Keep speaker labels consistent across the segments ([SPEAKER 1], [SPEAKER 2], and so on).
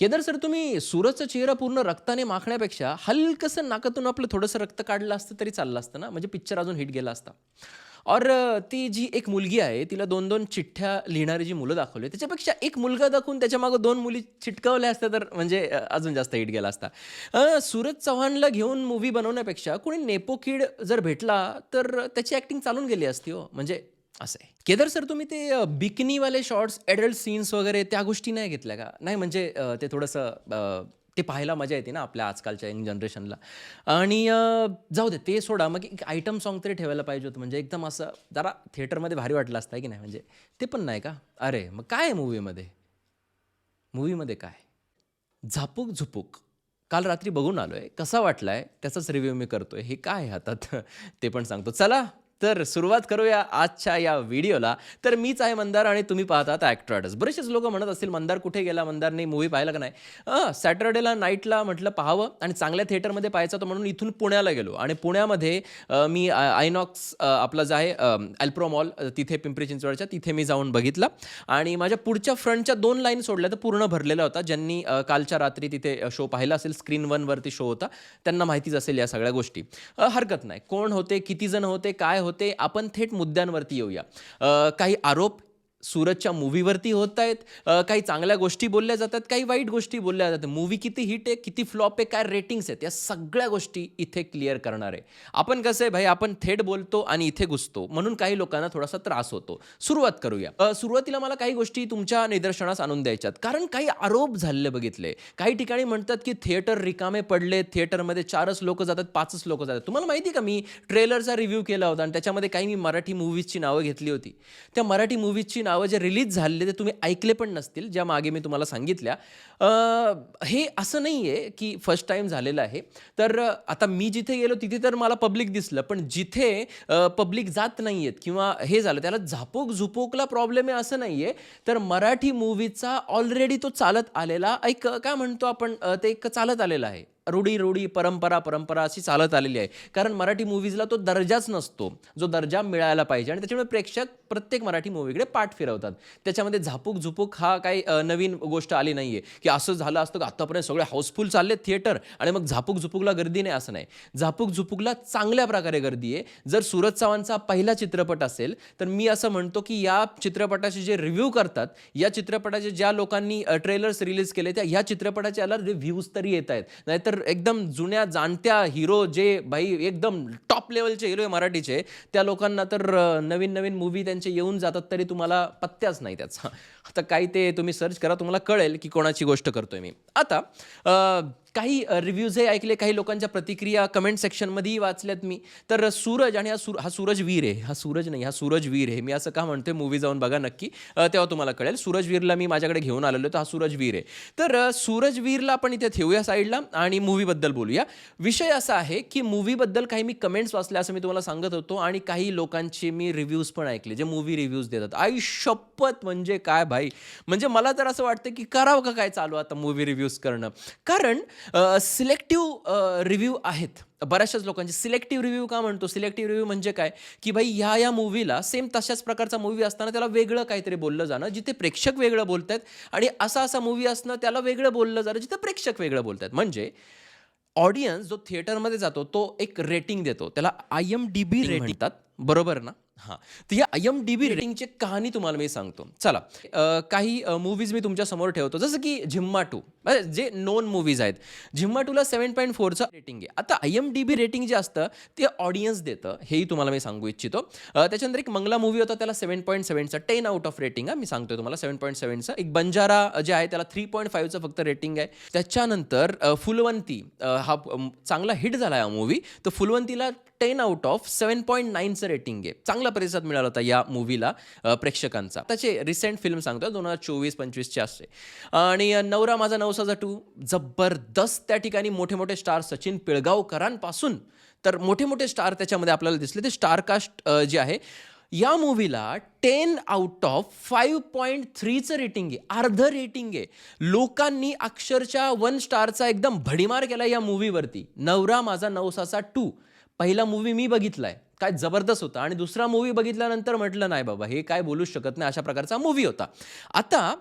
[SPEAKER 1] Kedar sir तुम्ही सूरजचा चेहरा पूर्ण रक्ताने माखण्यापेक्षा हलकसं नाकातून आपलं थोडंसं रक्त काढलं असतं तरी चाललं असतं ना? म्हणजे पिक्चर अजून हिट गेला असता. और ती जी एक मुलगी आहे तिला दोन दोन चिठ्ठ्या लिहिणारी जी मुलं दाखवली त्याच्यापेक्षा एक मुलगा दाखवून त्याच्या मागं दोन मुली चिटकावल्या असत्या तर म्हणजे अजून जास्त हिट गेला असता. सूरज चव्हाणला घेऊन मूवी बनवण्यापेक्षा कोणी नेपो किड जर भेटला तर त्याची ॲक्टिंग चालून गेली असती हो. म्हणजे असं आहे. केदार सर तुम्ही ते बिकनीवाले शॉर्ट्स ॲडल्ट सीन्स वगैरे त्या गोष्टी नाही घेतल्या का? नाही म्हणजे ते थोडंसं ते पाहायला मजा येते ना आपल्या आजकालच्या यंग जनरेशनला. आणि जाऊ दे ते सोडा. मग एक आयटम सॉन्ग तरी ठेवायला पाहिजे होतं. म्हणजे एकदम असं जरा थिएटरमध्ये भारी वाटलं असतं आहे की नाही? म्हणजे ते पण नाही का? अरे मग काय आहे मूवीमध्ये मूवीमध्ये काय? झापूक झुपूक. काल रात्री बघून आलो आहे कसा वाटला आहे त्याचाच रिव्ह्यू मी करतो आहे हे काय आहे हातात ते पण सांगतो. चला तर सुरुवात करूया आजच्या या व्हिडिओला. तर मीच आहे मंदार आणि तुम्ही पाहतात ॲक्ट्राडस बरेचसेच लोक म्हणत असतील मंदार कुठे गेला? मंदारने मूवी पाहिला का नाही? सॅटर्डेला नाईटला म्हटलं पाहावं आणि चांगल्या थिएटरमध्ये पाहायचं होतं म्हणून इथून पुण्याला गेलो. आणि पुण्यामध्ये मी आयनॉक्स आपला जो आहे अल्प्रो मॉल तिथे पिंपरी चिंचवडच्या तिथे मी जाऊन बघितलं. आणि माझ्या पुढच्या फ्रंटच्या दोन लाईन सोडल्या तर पूर्ण भरलेला होता. ज्यांनी कालच्या रात्री तिथे शो पाहिला असेल स्क्रीन वनवरती शो होता त्यांना माहितीच असेल या सगळ्या गोष्टी. हरकत नाही. कोण होते किती जण होते काय होते आपण थेट मुद्द्यांवरती येऊया. काही आरोप सूरजच्या मूवीवरती होत आहेत. काही चांगल्या गोष्टी बोलल्या जातात काही वाईट गोष्टी बोलल्या जातात. मूवी किती हिट आहे किती फ्लॉप आहे काय रेटिंग्स आहेत या सगळ्या गोष्टी इथे क्लिअर करणार आहे. आपण कसं आहे भाई आपण थेट बोलतो आणि इथे घुसतो. म्हणून काही लोकांना थोडासा त्रास होतो. सुरुवात करूया. सुरुवातीला मला काही गोष्टी तुमच्या निदर्शनास आणून द्यायच्यात. कारण काही आरोप झालेले बघितले. काही ठिकाणी म्हणतात की थिएटर रिकामे पडले थिएटरमध्ये चारच लोक जातात पाचच लोक जातात. तुम्हाला माहिती का मी ट्रेलरचा रिव्ह्यू केला होता आणि त्याच्यामध्ये काही मी मराठी मूवीजची नावं घेतली होती. त्या मराठी मूवीजची नावं जे रिलीज झालेले ते तुम्ही ऐकले पण नसतील ज्या मागे मी तुम्हाला सांगितल्या. हे असं नाही आहे की फर्स्ट टाईम झालेलं आहे. तर आता मी जिथे गेलो तिथे तर मला पब्लिक दिसलं पण जिथे पब्लिक जात नाही आहेत किंवा हे झालं त्याला झापोक झुपोकला प्रॉब्लेम आहे असं नाही आहे तर मराठी मूवीचा ऑलरेडी तो चालत आलेला एक काय म्हणतो आपण ते एक चालत आलेला आहे. रूढी रूढी परंपरा परंपरा अशी चालत आलेली आहे. कारण मराठी मूवीजला तो दर्जाच नसतो. जो दर्जा मिळायला पाहिजे आणि त्याच्यामुळे प्रेक्षक प्रत्येक मराठी मूवीकडे पाठ फिरवतात. त्याच्यामध्ये झापूक झुपूक हा काही नवीन गोष्ट आली नाही आहे की असं झालं असतं का आतापर्यंत सगळे हाऊसफुल चालले थिएटर आणि मग झापूक झुपूकला गर्दी नाही असं नाही. झापूक झुपूकला चांगल्या प्रकारे गर्दी आहे. जर सूरज चव्हाणचा पहिला चित्रपट असेल तर मी असं म्हणतो की या चित्रपटाचे जे रिव्ह्यू करतात या चित्रपटाचे ज्या लोकांनी ट्रेलर्स रिलीज केले त्या ह्या चित्रपटाचे याला रिव्ह्यूज तरी येत आहेत नाहीतर एकदम जुन्या जाणत्या हिरो जे भाई एकदम टॉप लेवलचे हिरो आहे मराठीचे त्या लोकांना तर नवीन नवीन मूवी त्यांचे येऊन जातात तरी तुम्हाला पत्त्याच नाही त्याचा. आता काही ते तुम्ही सर्च करा तुम्हाला कळेल की कोणाची गोष्ट करतोय मी. आता काही रिव्ह्यूजही ऐकले काही लोकांच्या प्रतिक्रिया कमेंट सेक्शनमध्येही वाचल्यात मी. तर सूरज आणि हा सूर हा सूरज वीर आहे. हा सूरज नाही हा सूरज वीर आहे. मी असं का म्हणतोय मूवी जाऊन बघा नक्की. तेव्हा तुम्हाला कळेल. सूरजवीरला मी माझ्याकडे घेऊन आलेलो तर हा सूरजवीर आहे. तर सूरजवीरला आपण इथे ठेवूया साईडला आणि मूवीबद्दल बोलूया. विषय असा आहे की मूवीबद्दल काही मी कमेंट्स वाचले असं मी तुम्हाला सांगत होतो आणि काही लोकांचे मी रिव्ह्यूज पण ऐकले जे मूवी रिव्ह्यूज देतात. आई शपथ म्हणजे काय भाई? म्हणजे मला तर असं वाटतं की करावं का काय चालू आता मूवी रिव्ह्यूज करणं? कारण सिलेक्टिव्ह रिव्ह्यू आहेत. बऱ्याचशाच लोकांचे सिलेक्टिव्ह रिव्ह्यू का म्हणतो? सिलेक्टिव्ह रिव्ह्यू म्हणजे काय? की भाई ह्या या मूवीला सेम तशाच प्रकारचा मूवी असताना त्याला वेगळं काहीतरी बोललं जाणं जिथे प्रेक्षक वेगळं बोलत आहेत आणि असा असा मूवी असणं त्याला वेगळं बोललं जाणं जिथे प्रेक्षक वेगळं बोलत आहेत म्हणजे ऑडियन्स जो थिएटरमध्ये जातो तो एक रेटिंग देतो. त्याला I M D B rating बरोबर ना? हां. तर या आय एम डी बी रेटिंगची कहाणी तुम्हाला मी सांगतो. चला अ, काही मूवीज मी तुमच्यासमोर ठेवतो. जसं की झिम्मा टू. म्हणजे जे नोन मूवीज आहेत. झिम्मा टूला सेवन पॉईंट फोरचं रेटिंग आहे. आता I M D B rating जे असतं ते ऑडियन्स देतं. हेही तुम्हाला मी सांगू इच्छितो. अ, त्याच्यानंतर एक मंगला मूवी होता त्याला सेवन पॉईंट सेवनचं टेन आउट ऑफ रेटिंग आहे. मी सांगतोय तुम्हाला सेवन पॉईंट सेवनचं एक बंजारा जे आहे त्याला थ्री पॉईंट फाईव्हचं फक्त रेटिंग आहे. त्याच्यानंतर अ, फुलवंती अ, हा अम, चांगला हिट झाला हा मूवी तर फुलवंतीला ten out of seven point नाईनचं rating आहे. चांगला प्रतिसाद मिळाला होता या मूवीला प्रेक्षकांचा. त्याचे रिसेंट फिल्म सांगतो दोन हजार चोवीस पंचवीसचे असते आणि नवरा माझा नवसाचा टू जबरदस्त त्या ठिकाणी मोठे मोठे स्टार सचिन पिळगावकरांपासून. तर मोठे मोठे स्टार त्याच्यामध्ये आपल्याला दिसले. ते स्टारकास्ट जे आहे या मूवीला ten out of five point थ्रीचं rating आहे. अर्ध रेटिंग आहे. लोकांनी अक्षरशः वन स्टारचा एकदम भडीमार केला या मूवीवरती नवरा माझा नवसाचा टू पहिला मूवी मी बघितलाय. काय जबरदस्त होता. आणि दुसरा मूवी बघितल्यानंतर म्हटलं नाही बाबा हे काय बोलूच शकत नाही. अशा प्रकारचा मूवी होता. आता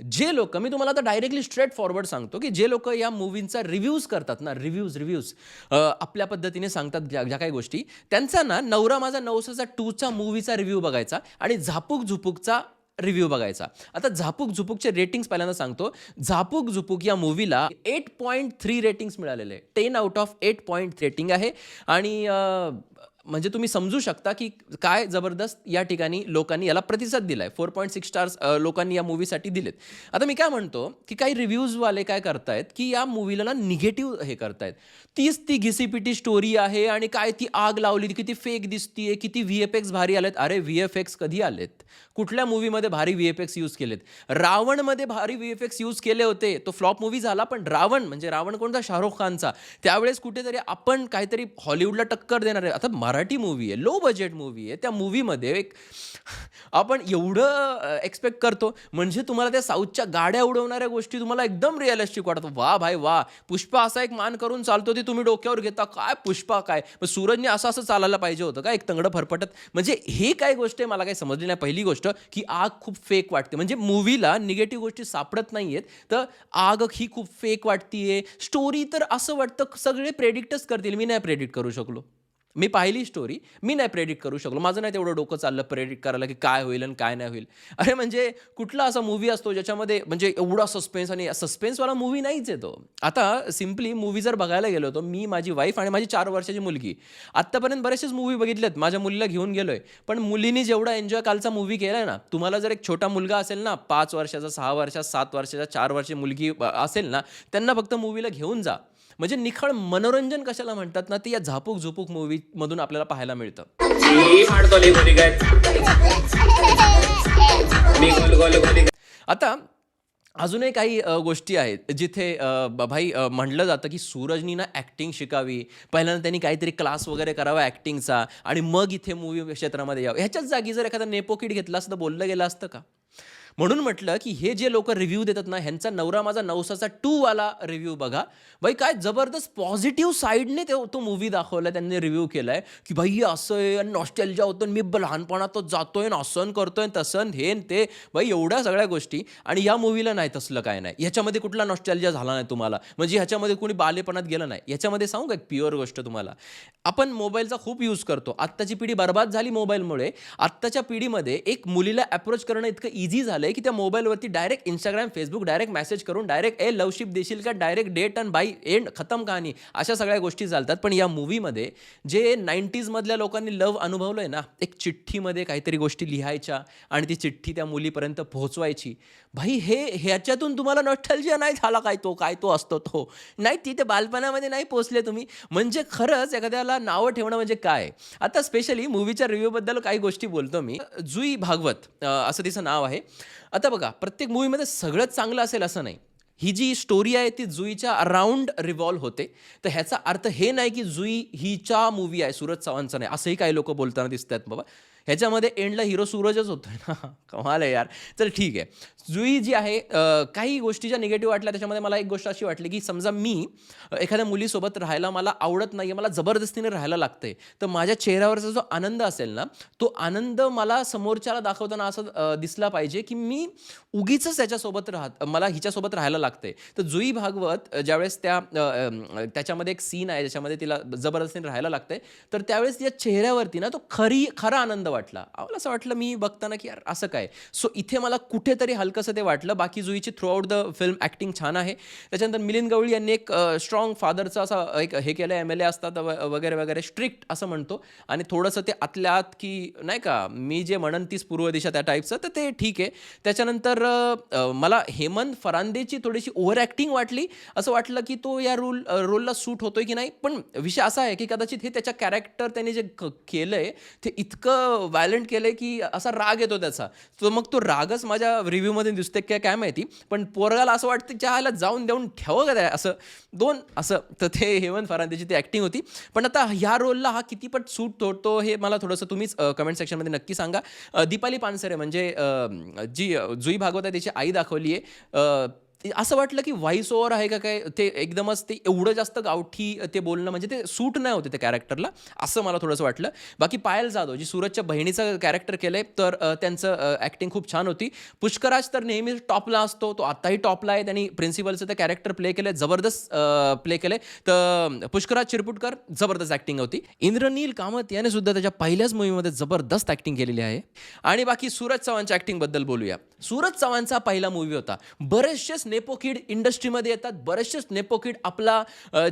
[SPEAKER 1] जे लोक मी तुम्हाला आता डायरेक्टली स्ट्रेट फॉरवर्ड सांगतो की जे लोक या मूवींचा रिव्ह्यूज करतात ना रिव्ह्यूज रिव्ह्यूज आपल्या पद्धतीने सांगतात ज्या ज्या काही गोष्टी त्यांचा ना नवरा माझा नवसाचा टूचा मूवीचा रिव्ह्यू बघायचा आणि झापूक झुपूकचा रिव्ह्यू बघायचा. आता झापूक झुपूकचे रेटिंग्स पहिल्यांदा सांगतो. झापूक झुपूक या मूवीला एट पॉईंट थ्री रेटिंग्स मिळालेले. Ten out of eight point rating आहे. आणि म्हणजे तुम्ही समजू शकता की काय जबरदस्त या ठिकाणी लोकांनी याला प्रतिसाद दिलाय. फोर पॉईंट सिक्स स्टार्स लोकांनी या मूवीसाठी दिलेत. आता मी काय म्हणतो की काही रिव्ह्यूजवाले काय करतायत की या मूवीला ना निगेटिव्ह हे करतायत. तीच ती घिसीपिटी स्टोरी आहे आणि काय ती आग लावली किती फेक दिसतीये किती व्ही एफ एक्स भारी आलेत. अरे व्ही एफ एक्स कधी आलेत? कुठल्या मूवीमध्ये भारी व्ही एफ एक्स यूज केलेत? रावणमध्ये भारी व्ही एफ एक्स यूज केले होते. तो फ्लॉप मूवी झाला पण रावण म्हणजे रावण कोणता शाहरुख खानचा? त्यावेळेस कुठेतरी आपण काहीतरी हॉलिवूडला टक्कर देणार आहे. आता मराठी मूवी आहे लो बजेट मूवी आहे. त्या मूवीमध्ये एक आपण एवढं एक्सपेक्ट करतो. म्हणजे तुम्हाला त्या साऊथच्या गाड्या उडवणाऱ्या गोष्टी तुम्हाला एकदम रिअलिस्टिक वाटतो वा भाई वा. पुष्पा असा एक मान करून चालतो ते तुम्ही डोक्यावर घेता. काय पुष्पा काय? मग सूरजने असं असं चालायला पाहिजे होतं का? एक तंगडं फरफटत. म्हणजे हे काय गोष्ट आहे? मला काही समजली नाही. पहिली गोष्ट की आग खूप फेक वाटते. म्हणजे मूवीला निगेटिव्ह गोष्टी सापडत नाही आहेत तर आग ही खूप फेक वाटतीये. स्टोरी तर असं वाटतं सगळे प्रेडिक्टच करतील. मी नाही प्रेडिक्ट करू शकलो. मी पाहिली स्टोरी मी नाही प्रेडिक्ट करू शकलो. माझं नाही तेवढं डोकं चाललं प्रेडिक्ट करायला की काय होईल आणि काय नाही होईल. अरे म्हणजे कुठला असा मूवी असतो ज्याच्यामध्ये म्हणजे एवढा सस्पेन्स आणि सस्पेन्सवाला मूवी नाहीच येतो आता सिम्पली मूवी जर बघायला गेलो होतो मी माझी वाईफ आणि माझी चार वर्षाची मुलगी. आत्तापर्यंत बरेचसेच मूवी बघितलेत. माझ्या मुलीला घेऊन गेलोय. पण मुलीने जेवढा एन्जॉय कालचा मूवी केलाय ना तुम्हाला जर एक छोटा मुलगा असेल ना पाच वर्षाचा सहा वर्षाचा सात वर्षाचा चार वर्षाची मुलगी असेल ना त्यांना फक्त मूवीला घेऊन जा. म्हणजे निखळ मनोरंजन कशाला म्हणतात ना ते या झापूक झुपूक मूवी मधून आपल्याला पाहायला मिळतं. आता अजूनही काही गोष्टी आहेत जिथे भाई म्हटलं जातं की सूरजनी ना ॲक्टिंग शिकावी. पहिल्यांदा त्यांनी काहीतरी क्लास वगैरे करावा ॲक्टिंगचा आणि मग इथे मूवी क्षेत्रामध्ये यावं. ह्याच्याच जागी जर एखादा नेपोकिट घेतला असतं बोललं गेलं असतं का? म्हणून म्हटलं की हे जे लोक रिव्ह्यू देतात ना ह्यांचा नवरा माझा नवसाचा टू वाला रिव्ह्यू बघा. भाई काय जबरदस्त पॉझिटिव्ह साईडने ते तो मूवी दाखवला त्यांनी रिव्ह्यू केला आहे की भाई असं आहे आणि नॉस्टेलजा होतं आणि मी ब- लहानपणातच जातोय आणि असं करतोय तसं हे ते. भाई एवढ्या सगळ्या गोष्टी. आणि या मूवीला नाही तसलं काय नाही. ह्याच्यामध्ये कुठला नॉस्टेलजा झाला नाही तुम्हाला? म्हणजे ह्याच्यामध्ये कुणी बालेपणात गेलं नाही. याच्यामध्ये सांगू का एक प्युअर गोष्ट तुम्हाला? आपण मोबाईलचा खूप यूज करतो. आत्ताची पिढी बर्बाद झाली मोबाईलमुळे आत्ताच्या पिढीमध्ये एक मुलीला अप्रोच करणं इतकं इझी झालं झालंय की त्या मोबाईलवरती direct Instagram Facebook direct message करून डायरेक्ट ए लवशिप देशील का? Direct date and bye end खतम कहाणी. अशा सगळ्या गोष्टी चालतात. पण या मूवीमध्ये जे नाईन्टीजमधल्या लोकांनी लव अनुभवलंय ना एक चिठ्ठीमध्ये काहीतरी गोष्टी लिहायच्या आणि ती चिठ्ठी त्या मुलीपर्यंत पोहोचवायची. भाई हे ह्याच्यातून तुम्हाला नठ्ठलजी नाही झाला काय तो? काय तो असतो तो? नाही तिथे बालपणामध्ये नाही पोहोचले तुम्ही. म्हणजे खरंच एखाद्याला नावं ठेवणं म्हणजे काय? आता स्पेशली मूवीच्या रिव्ह्यूबद्दल काही गोष्टी बोलतो मी. जुई भागवत असं तिचं नाव आहे. आता बघा प्रत्येक मूवीमध्ये सगळंच चांगलं असेल असं नाही. ही जी स्टोरी आहे ती जुईच्या अराउंड रिव्हॉल्व होते. तर ह्याचा अर्थ हे नाही की जुई हिच्या मूवी आहे सूरज चव्हाणचा नाही. असंही काही लोक बोलताना दिसतात बाबा. ह्याच्यामध्ये एंडला हिरो सूरजच होतोय ना. कमाल आहे यार. चल ठीक आहे. जुई जी आहे काही गोष्टी ज्या निगेटिव्ह वाटल्या त्याच्यामध्ये मला एक गोष्ट अशी वाटली की समजा मी एखाद्या मुलीसोबत राहायला मला आवडत नाही मला जबरदस्तीने राहायला लागते तर माझ्या चेहऱ्यावरचा जो आनंद असेल ना तो आनंद मला समोरच्याला दाखवताना असं दिसला पाहिजे की मी उगीच त्याच्यासोबत राहत मला हिच्यासोबत राहायला लागते तर जुई भागवत ज्यावेळेस त्या त्याच्यामध्ये एक सीन आहे ज्याच्यामध्ये तिला जबरदस्तीने राहायला लागते तर त्यावेळेस तिच्या चेहऱ्यावरती ना तो खरी खरा आनंद वाटला. मला असं वाटलं मी बघताना की यार असं काय? सो इथे मला कुठेतरी हलकंसं ते वाटलं. बाकी जुईची throughout the film acting छान आहे. त्याच्यानंतर मिलिंद गवळी यांनी एक स्ट्रॉंग फादरचं असं एक हे केलं एम एल ए असतात व- वगैरे वगैरे स्ट्रिक्ट असं म्हणतो. आणि थोडंसं ते आतल्या आत की नाही का मी जे म्हणन तीच पूर्व दिशा त्या टाईपचं तर ते ठीक आहे. त्याच्यानंतर मला हेमंत फरांदेची थोडीशी ओव्हर ॲक्टिंग वाटली. असं वाटलं की तो या रोल रोलला सूट होतोय की नाही? पण विषय असा आहे की कदाचित हे त्याच्या कॅरेक्टर त्याने जे क- आहे ते इतकं व्हायलंट आहे की असा राग येतो त्याचा. तो मग तो रागच माझ्या रिव्ह्यूमध्ये दिसते काय काय माहिती पण पोरगाला असं वाटतं चहाला जाऊन देऊन ठेवं का असं दोन असं. तर ते हेमंत फरांदेची ती ॲक्टिंग होती. पण आता ह्या रोलला हा कितीपट सूट तोडतो हे मला थोडंसं तुम्हीच कमेंट सेक्शनमध्ये नक्की सांगा. दीपाली पानसरे म्हणजे जी जुई भागवत आहे त्याची आई दाखवली आहे असं वाटलं की व्हॉइस ओव्हर आहे का काय? ते एकदमच ते एवढं जास्त गावठी ते बोलणं म्हणजे ते सूट नाही होते त्या कॅरेक्टरला असं मला थोडंसं वाटलं. बाकी पायल जाधव जी सूरजच्या बहिणीचं कॅरेक्टर केलं आहे तर त्यांचं ॲक्टिंग खूप छान होती. पुष्कराज तर नेहमीच टॉपला असतो तो आत्ताही टॉपला आहे. त्यांनी प्रिन्सिपलचं ते कॅरेक्टर प्ले केलं जबरदस्त प्ले केलं तर पुष्कराज चिरपुटकर जबरदस्त ॲक्टिंग होती. इंद्रनील कामत याने सुद्धा त्याच्या पहिल्याच मूवीमध्ये जबरदस्त ॲक्टिंग केलेली आहे. आणि बाकी सूरज चव्हाणच्या ॲक्टिंगबद्दल बोलूया. सूरज चव्हाणचा पहिला मूवी होता. बरेचसेच नेपोकिड इंडस्ट्रीमध्ये येतात. बरेचसेच नेपोकिड आपला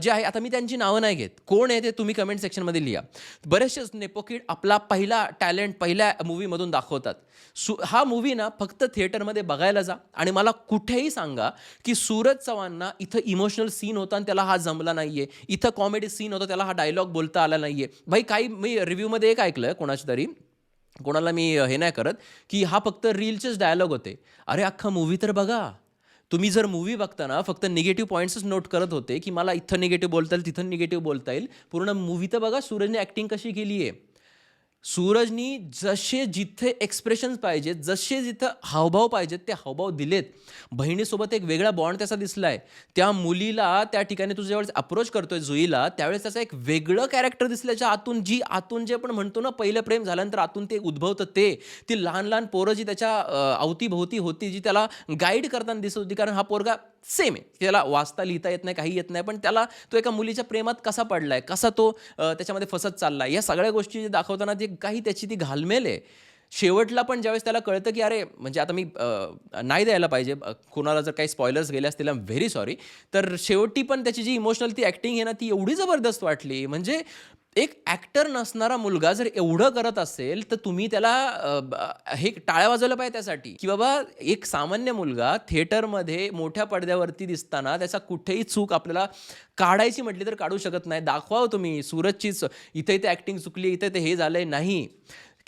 [SPEAKER 1] जे आहे आता मी त्यांची नावं नाही घेत. कोण आहे ते तुम्ही कमेंट सेक्शनमध्ये लिहा. बरेचसेच नेपोकिड आपला पहिला टॅलेंट पहिल्या मूवीमधून दाखवतात. सु हा मूवी ना फक्त थिएटरमध्ये बघायला जा आणि मला कुठेही सांगा की सूरज चव्हाणना इथं इमोशनल सीन होता आणि त्याला हा जमला नाहीये. इथं कॉमेडी सीन होता त्याला हा डायलॉग बोलता आला नाहीये. भाई काही मी रिव्ह्यूमध्ये एक ऐकलं कोणाच्या तरी. कोणाला मी हे नाही करत की हा फक्त रीलचेच डायलॉग होते. अरे अख्खा मूवी तर बघा. तुम्ही जर मूवी बघताना फक्त निगेटिव्ह पॉईंट्सच नोट करत होते की मला इथं निगेटिव्ह बोलता येईल तिथं निगेटिव्ह बोलता येईल पूर्ण मूवी तर बघा सूरजने ॲक्टिंग कशी केली आहे सूरजनी जसे जिथे एक्सप्रेशन्स पाहिजेत जसे जिथं हावभाव पाहिजेत ते हावभाव दिलेत. बहिणीसोबत एक वेगळा बॉन्ड त्याचा दिसलाय. त्या मुलीला त्या ठिकाणी तुझ्या ज्यावेळेस अप्रोच करतोय जुईला त्यावेळेस त्याचं एक वेगळं कॅरेक्टर दिसल्याच्या आतून जी आतून जे आपण म्हणतो ना पहिलं प्रेम झाल्यानंतर आतून ते उद्भवतं ते. ती लहान लहान पोरं जी त्याच्या अवतीभोवती होती जी त्याला गाईड करताना दिसत होती कारण हा पोरगा सेम आहे. त्याला वाचता लिहिता येत नाही काही येत नाही पण त्याला तो एका मुलीच्या प्रेमात कसा पडलाय कसा तो त्याच्यामध्ये फसत चाललाय या सगळ्या गोष्टी जे दाखवताना ती काही त्याची ती घालमेल आहे. शेवटला पण ज्यावेळेस त्याला कळतं की अरे म्हणजे आता मी नाही द्यायला पाहिजे कोणाला जर काही स्पॉयलर्स गेले असतील आय व्हेरी सॉरी तर शेवटी पण त्याची जी इमोशनल ती ॲक्टिंग आहे ना ती एवढी जबरदस्त वाटली. म्हणजे एक ॲक्टर नसणारा मुलगा जर एवढं करत असेल तर तुम्ही त्याला हे टाळ्या वाजवलं पाहिजे त्यासाठी. की बाबा एक सामान्य मुलगा थिएटरमध्ये मोठ्या पडद्यावरती दिसताना त्याचा कुठेही चूक आपल्याला काढायची म्हटली तर काढू शकत नाही. दाखवाव हो तुम्ही सूरजचीच इथे इथे ॲक्टिंग चुकली इथे ते हे झालंय नाही.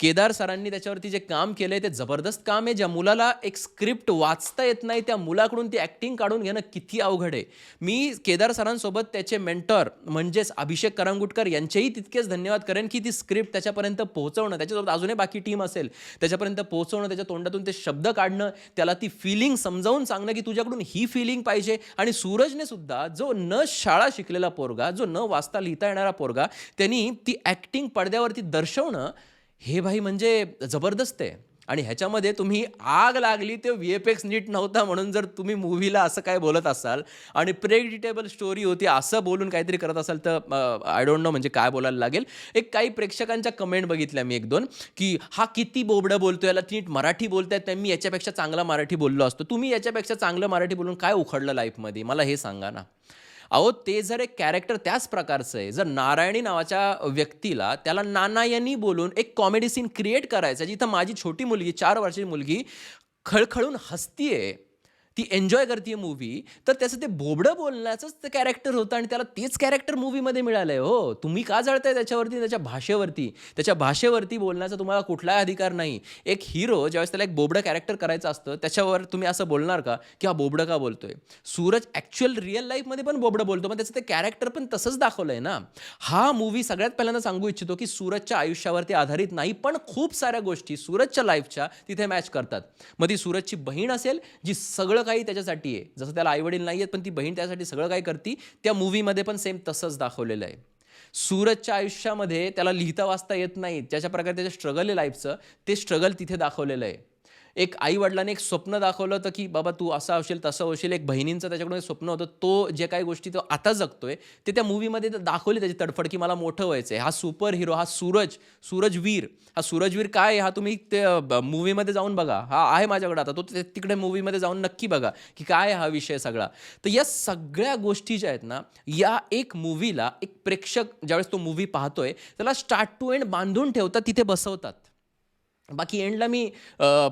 [SPEAKER 1] केदार सरांनी त्याच्यावरती जे काम केलंय ते जबरदस्त काम आहे. ज्या मुलाला एक स्क्रिप्ट वाचता येत नाही त्या मुलाकडून ती ॲक्टिंग काढून घेणं किती अवघड आहे. मी केदार सरांसोबत त्याचे मेंटर म्हणजेच अभिषेक करंगुटकर यांचेही तितकेच धन्यवाद करेन की ती स्क्रिप्ट त्याच्यापर्यंत पोहोचवणं त्याच्यासोबत अजूनही बाकी टीम असेल त्याच्यापर्यंत पोहोचवणं त्याच्या तोंडातून ते शब्द काढणं त्याला ती फिलिंग समजावून सांगणं की तुझ्याकडून ही फिलिंग पाहिजे. आणि सूरजने सुद्धा जो न शाळा शिकलेला पोरगा जो न वाचता लिहिता येणारा पोरगा त्यांनी ती ॲक्टिंग पडद्यावरती दर्शवणं हे भाई म्हणजे जबरदस्त आहे. आणि ह्याच्यामध्ये तुम्ही आग लागली ते व्ही एफ एक्स नीट नव्हता म्हणून जर तुम्ही मूव्हीला असं काय बोलत असाल आणि प्रेडिटेबल स्टोरी होती असं बोलून काहीतरी करत असाल तर आय डोंट नो म्हणजे काय बोलायला लागेल. एक काही प्रेक्षकांच्या कमेंट बघितल्या मी एक दोन की हा किती बोबडं बोलतो याला नीट मराठी बोलत आहेत मी याच्यापेक्षा चांगला मराठी बोललो असतो. तुम्ही याच्यापेक्षा चांगलं मराठी बोलून काय उखडलं लाईफमध्ये मला हे सांगा ना. अहो ते जर एक कॅरेक्टर त्याच प्रकारचं आहे जर नारायणी नावाच्या व्यक्तीला त्याला नानायनी बोलून एक कॉमेडी सीन क्रिएट करायचं जिथं माझी छोटी मुलगी चार वर्षाची मुलगी खळखळून हसतीये ती एन्जॉय करते मूवी तर त्याचं ते बोबडं बोलण्याचंच ते कॅरेक्टर होतं आणि त्याला तेच कॅरेक्टर मूवीमध्ये मिळालंय. हो तुम्ही का जळताय त्याच्यावरती त्याच्या भाषेवरती? त्याच्या भाषेवरती बोलण्याचा तुम्हाला कुठलाही अधिकार नाही. एक हिरो ज्यावेळेस त्याला एक बोबडं कॅरेक्टर करायचं असतं त्याच्यावर तुम्ही असं बोलणार का? की हा बोबडं का बोलतोय? सूरज ॲक्च्युअल रिअल लाईफमध्ये पण बोबडं बोलतो मग त्याचं ते कॅरेक्टर पण तसंच दाखवलंय ना. हा मूवी सगळ्यात पहिल्यांदा सांगू इच्छितो की सूरजच्या आयुष्यावरती आधारित नाही पण खूप साऱ्या गोष्टी सूरजच्या लाईफच्या तिथे मॅच करतात. मग ती सूरजची बहीण असेल जी सगळं काही त्याच्यासाठी आहे. जसं त्याला आईवडील नाही आहेत पण ती बहीण त्यासाठी सगळं काही करती त्या मूवीमध्ये पण सेम तसंच दाखवलेलं आहे. सूरजच्या आयुष्यामध्ये त्याला लिहिता वाचता येत नाही. ज्याच्या प्रकारे त्याचं स्ट्रगल आहे लाईफचं ते स्ट्रगल तिथे दाखवलेलं आहे. एक आईवडिलांनी एक स्वप्न दाखवलं होतं की बाबा तू असं होशील तसं होशील. एक बहिणींचं त्याच्याकडून एक स्वप्न होतं. तो जे काही गोष्टी तो आता जगतोय ते त्या मूवीमध्ये दाखवली त्याची तडफड की मला मोठं व्हायचं आहे हा सुपर हिरो हा सूरज सूरजवीर हा सूरजवीर काय आहे? हा तुम्ही ते मूवीमध्ये जाऊन बघा. हा आहे माझ्याकडे आता. तो तिकडे मूवीमध्ये जाऊन नक्की बघा की काय हा विषय सगळा. तर या सगळ्या गोष्टी ज्या आहेत ना या एक मूवीला एक प्रेक्षक ज्यावेळेस तो मूवी पाहतोय त्याला स्टार्ट टू एंड बांधून ठेवतात तिथे बसवतात. बाकी एंडला मी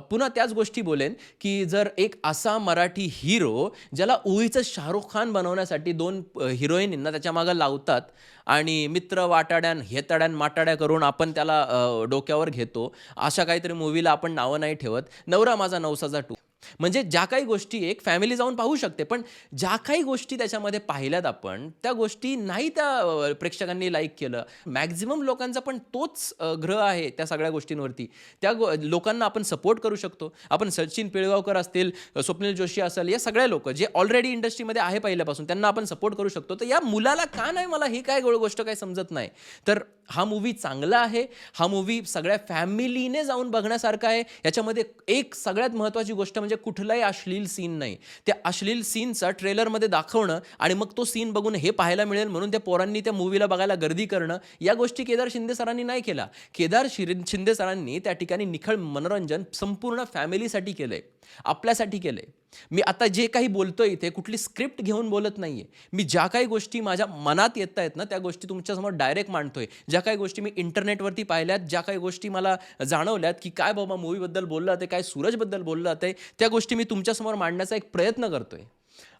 [SPEAKER 1] पुन्हा त्याच गोष्टी बोलेन की जर एक असा मराठी हिरो ज्याला ओळीचं शाहरुख खान बनवण्यासाठी दोन हिरोईनींना त्याच्या मागं लावतात आणि मित्र वाटाड्यान हेताड्यान माटाड्या करून आपण त्याला डोक्यावर घेतो अशा काहीतरी मूवीला आपण नावं नाही ठेवत. नवरा माझा नवसाचा टू म्हणजे ज्या काही गोष्टी एक फॅमिली जाऊन पाहू शकते पण ज्या काही गोष्टी त्याच्यामध्ये पाहिल्यात आपण त्या गोष्टी नाही त्या प्रेक्षकांनी लाईक केलं. मॅक्झिमम लोकांचा पण तोच ग्रह आहे त्या सगळ्या गोष्टींवरती. त्या गो लोकांना आपण सपोर्ट करू शकतो. आपण सचिन पिळगावकर असतील स्वप्नील जोशी असेल या सगळ्या लोक जे ऑलरेडी इंडस्ट्रीमध्ये आहे पहिल्यापासून त्यांना आपण सपोर्ट करू शकतो. तर या मुलाला का नाही मला ही काय गोष्ट काय समजत नाही? तर हा मूवी चांगला आहे. हा मूवी सगळ्या फॅमिलीने जाऊन बघण्यासारखा आहे. याच्यामध्ये एक सगळ्यात महत्त्वाची गोष्ट म्हणजे कुठलाही अश्लील सीन नाही. त्या अश्लील सीनचा ट्रेलरमध्ये दाखवणं आणि मग तो सीन बघून हे पाहायला मिळेल म्हणून त्या पोरांनी त्या मूवीला बघायला गर्दी करणं या गोष्टी केदार शिंदे सरांनी नाही केला केदार शिर शिंदे सरांनी त्या ठिकाणी निखळ मनोरंजन संपूर्ण फॅमिलीसाठी केलंय. आपल्यासाठी केलंय. मी आता जे काही बोलतोय इथे कुठली स्क्रिप्ट घेऊन बोलत नाहीये. मी ज्या काही गोष्टी माझ्या मनात येत आहेत ना त्या गोष्टी तुमच्यासमोर डायरेक्ट मांडतोय. ज्या काही गोष्टी मी इंटरनेटवरती पाहिल्यात ज्या काही गोष्टी मला जाणवल्यात की काय बाबा मूवीबद्दल बोललं ते काय सूरजबद्दल बोललं जाते त्या गोष्टी मी तुमच्यासमोर मांडण्याचा एक प्रयत्न करतोय.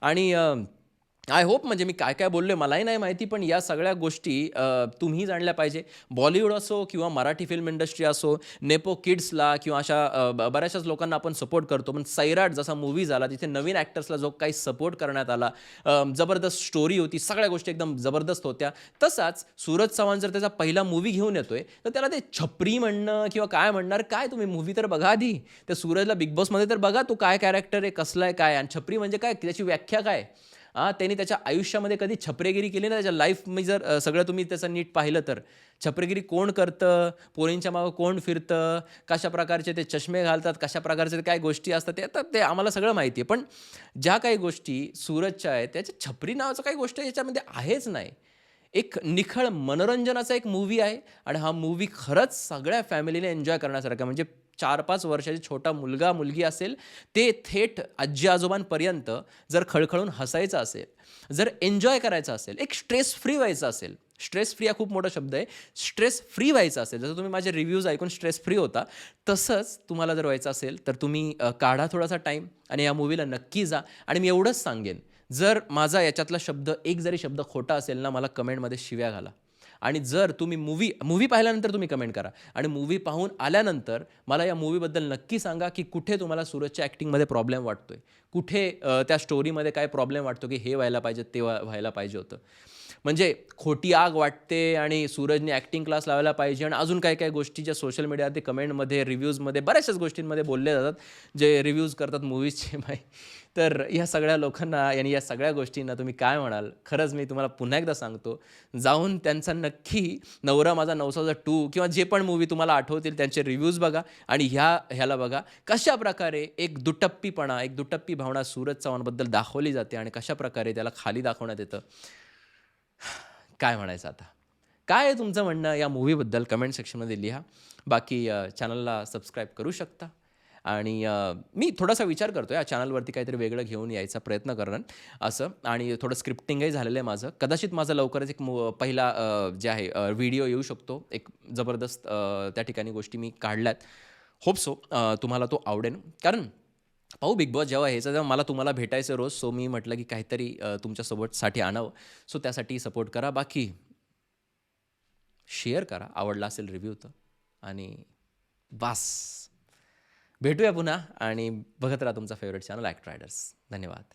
[SPEAKER 1] आणि आय होप म्हणजे मी काय काय बोललोय मलाही नाही माहिती पण या सगळ्या गोष्टी तुम्ही जाणल्या पाहिजे. बॉलिवूड असो किंवा मराठी फिल्म इंडस्ट्री असो नेपो किड्सला किंवा अशा बऱ्याचशाच लोकांना आपण सपोर्ट करतो. पण सैराट जसा मूवी झाला तिथे नवीन ॲक्टर्सला जो काही सपोर्ट करण्यात आला जबरदस्त स्टोरी होती सगळ्या गोष्टी एकदम जबरदस्त होत्या. तसाच सूरज चव्हाण जर त्याचा पहिला मूवी घेऊन येतोय तर त्याला ते छपरी म्हणणं किंवा काय म्हणणार काय तुम्ही मूवी तर बघा आधी. त्या सूरजला बिग बॉसमध्ये तर बघा तो काय कॅरेक्टर आहे कसला आहे काय आणि छपरी म्हणजे काय? त्याची व्याख्या काय त्यांनी त्याच्या आयुष्यामध्ये कधी छपरेगिरी केली ना त्याच्या लाईफ मी जर सगळं तुम्ही त्याचं नीट पाहिलं तर. छपरेगिरी कोण करतं? पोरींच्या मागं कोण फिरतं? कशा प्रकारचे ते चष्मे घालतात? कशा प्रकारचे ते काय गोष्टी असतात? ते तर ते आम्हाला सगळं माहिती आहे पण ज्या काही गोष्टी सूरजच्या आहेत त्याच्या छपरी नावाचं काही गोष्ट याच्यामध्ये आहेच नाही. एक निखळ मनोरंजनाचा एक मूवी आहे आणि हा मूवी खरंच सगळ्या फॅमिलीने एन्जॉय करण्यासारखा म्हणजे चार पाच वर्षाची छोटा मुलगा मुलगी असेल ते थेट आजी आजोबांपर्यंत जर खळखळून हसायचं असेल जर एन्जॉय करायचं असेल एक स्ट्रेस फ्री व्हायचं असेल स्ट्रेस फ्री हा खूप मोठा शब्द आहे स्ट्रेस फ्री व्हायचं असेल जसं तुम्ही माझे रिव्ह्यूज ऐकून स्ट्रेस फ्री होता तसंच तुम्हाला जर व्हायचं असेल तर तुम्ही काढा थोडासा टाईम आणि या मूवीला नक्की जा आणि मी एवढंच सांगेन. जर माझा याच्यातला शब्द एक जरी शब्द खोटा असेल ना मला कमेंटमध्ये शिव्या घाला. आणि जर तुम्ही मूवी मूवी पाहिल्यानंतर तुम्ही कमेंट करा. आणि मूवी पाहून आल्यानंतर मला या मूवीबद्दल नक्की सांगा की कुठे तुम्हाला सूरजच्या ॲक्टिंगमध्ये प्रॉब्लेम वाटतोय? कुठे त्या स्टोरीमध्ये काय प्रॉब्लेम वाटतो की हे व्हायला पाहिजे ते व्हायला पाहिजे होतं? म्हणजे खोटी आग वाटते आणि सूरजने ॲक्टिंग क्लास लावायला पाहिजे आणि अजून काही काही गोष्टी ज्या सोशल मीडियावरती कमेंटमध्ये रिव्ह्यूजमध्ये बऱ्याचशाच गोष्टींमध्ये बोलले जातात जे रिव्ह्यूज करतात मूवीजचे माही तर या सगळ्या लोकांना आणि या सगळ्या गोष्टींना तुम्ही काय म्हणाल? खरंच मी तुम्हाला पुन्हा एकदा सांगतो जाऊन त्यांचा नक्की नवरा माझा नवसाचा टू किंवा जे पण मूवी तुम्हाला आठवतील त्यांचे रिव्ह्यूज बघा आणि ह्या ह्याला बघा कशा प्रकारे एक दुटप्पीपणा एक दुटप्पी भावना सूरज चव्हाणबद्दल दाखवली जाते आणि कशा प्रकारे त्याला खाली दाखवण्यात येतं. काय म्हणायचं आता? काय आहे तुमचं म्हणणं? या मूवीबद्दल कमेंट सेक्शनमध्ये लिहा. बाकी चॅनलला सबस्क्राईब करू शकता. आणि मी थोडासा विचार करतो या चॅनलवरती काहीतरी वेगळं घेऊन यायचा प्रयत्न करणं असं. आणि थोडं स्क्रिप्टिंगही झालेलं आहे माझं. कदाचित माझं लवकरच एक मु पहिला जे आहे व्हिडिओ येऊ शकतो. एक जबरदस्त त्या ठिकाणी गोष्टी मी काढल्यात. होप सो तुम्हाला तो आवडेल कारण पाहू बिग बॉस जेव्हा ह्याचं जेव्हा मला तुम्हाला भेटायचं रोज सो मी म्हटलं की काहीतरी तुमच्यासोबतसाठी आणावं. सो त्यासाठी सपोर्ट करा. बाकी शेअर करा. आवडला असेल रिव्ह्यू तर. आणि बास. भेटूया पुन्हा आणि बघत राहा तुमचा फेवरेट चॅनल ॲक्ट रायडर्स धन्यवाद.